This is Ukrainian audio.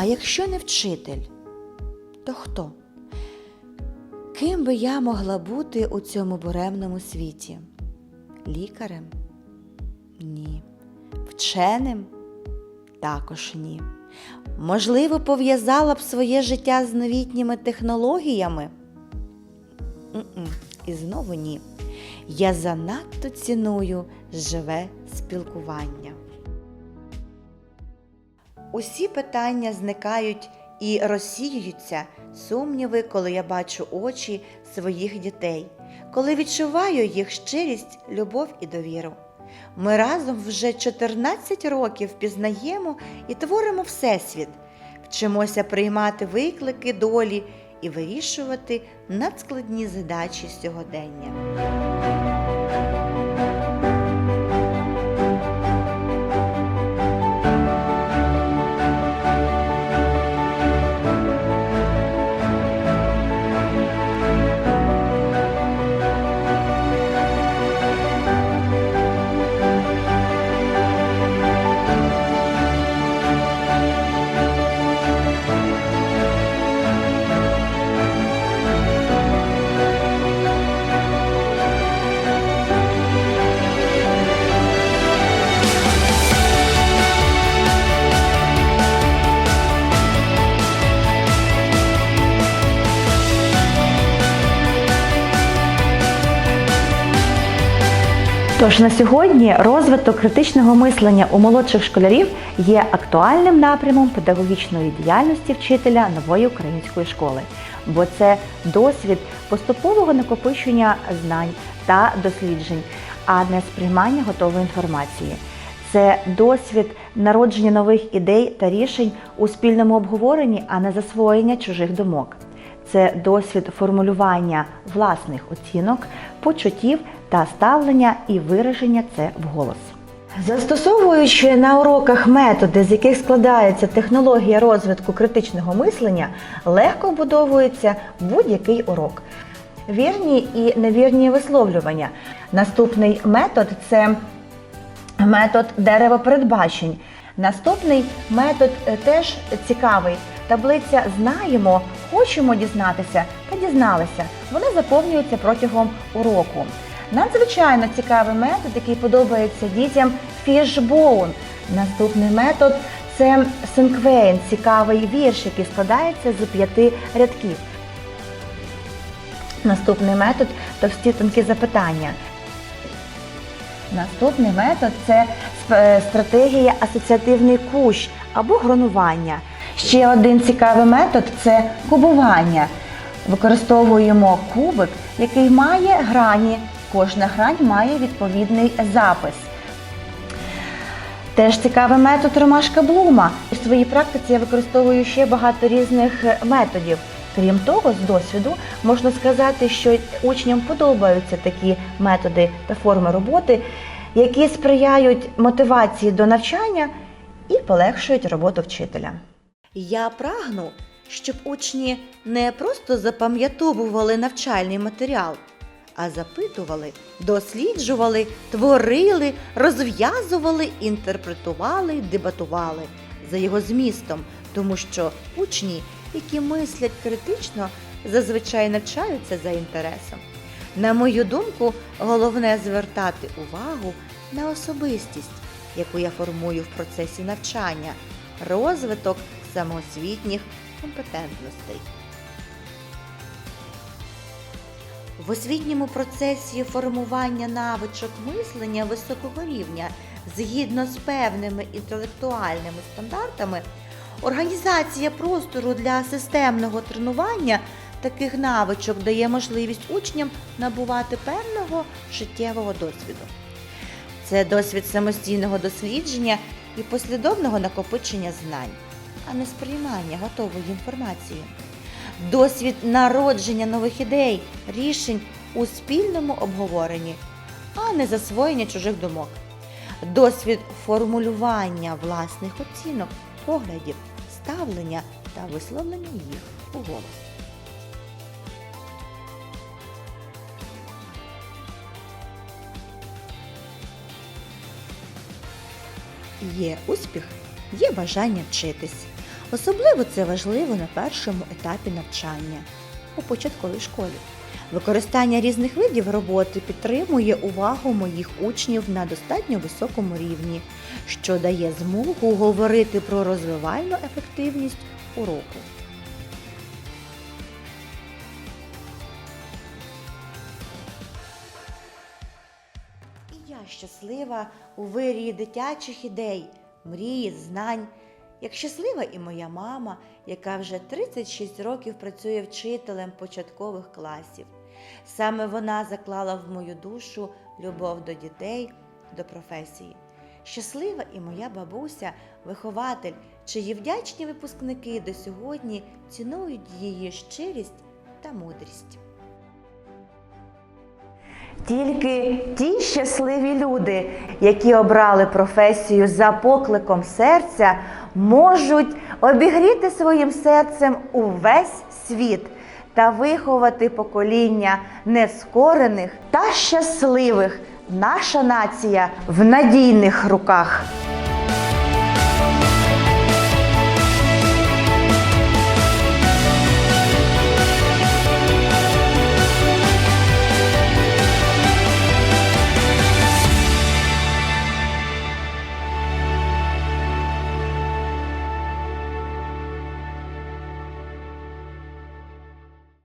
А якщо не вчитель, то хто? Ким би я могла бути у цьому буремному світі? Лікарем? Ні. Вченим? Також ні. Можливо, пов'язала б своє життя з новітніми технологіями? І знову ні. Я занадто ціную живе спілкування. Усі питання зникають і розсіюються сумніви, коли я бачу очі своїх дітей, коли відчуваю їх щирість, любов і довіру. Ми разом вже 14 років пізнаємо і творимо Всесвіт, вчимося приймати виклики долі і вирішувати надскладні задачі сьогодення. Тож на сьогодні розвиток критичного мислення у молодших школярів є актуальним напрямом педагогічної діяльності вчителя нової української школи, бо це досвід поступового накопичення знань та досліджень, а не сприймання готової інформації. Це досвід народження нових ідей та рішень у спільному обговоренні, а не засвоєння чужих думок. Це досвід формулювання власних оцінок, почуттів та ставлення і вираження це вголос. Застосовуючи на уроках методи, з яких складається технологія розвитку критичного мислення, легко вбудовується будь-який урок. Вірні і невірні висловлювання. Наступний метод це метод деревопередбачень. Наступний метод теж цікавий. Таблиця знаємо, хочемо дізнатися та дізналися. Вони заповнюються протягом уроку. Надзвичайно цікавий метод, який подобається дітям Fishbone. Наступний метод це Синквейн, цікавий вірш, який складається з п'яти рядків. Наступний метод товсті тонкі запитання. Наступний метод це стратегія асоціативний кущ або гронування. Ще один цікавий метод це кубування. Використовуємо кубик, який має грані. Кожна грань має відповідний запис. Теж цікавий метод ромашка Блума. У своїй практиці я використовую ще багато різних методів. Крім того, з досвіду можна сказати, що учням подобаються такі методи та форми роботи, які сприяють мотивації до навчання і полегшують роботу вчителя. Я прагну, щоб учні не просто запам'ятовували навчальний матеріал, а запитували, досліджували, творили, розв'язували, інтерпретували, дебатували за його змістом, тому що учні, які мислять критично, зазвичай навчаються за інтересом. На мою думку, головне звертати увагу на особистість, яку я формую в процесі навчання, розвиток самоосвітніх компетентностей. В освітньому процесі формування навичок мислення високого рівня згідно з певними інтелектуальними стандартами, організація простору для системного тренування таких навичок дає можливість учням набувати певного життєвого досвіду. Це досвід самостійного дослідження і послідовного накопичення знань, а не сприймання готової інформації. Досвід народження нових ідей, рішень у спільному обговоренні, а не засвоєння чужих думок. Досвід формулювання власних оцінок, поглядів, ставлення та висловлення їх у голос. Є успіх, є бажання вчитись. Особливо це важливо на першому етапі навчання у початковій школі. Використання різних видів роботи підтримує увагу моїх учнів на достатньо високому рівні, що дає змогу говорити про розвивальну ефективність уроку. І я щаслива у вирії дитячих ідей, мрії, знань. Як щаслива і моя мама, яка вже 36 років працює вчителем початкових класів. Саме вона заклала в мою душу любов до дітей, до професії. Щаслива і моя бабуся, вихователь, чиї вдячні випускники до сьогодні цінують її щирість та мудрість. Тільки ті щасливі люди, які обрали професію за покликом серця, можуть обігріти своїм серцем увесь світ та виховати покоління нескорених та щасливих. Наша нація в надійних руках.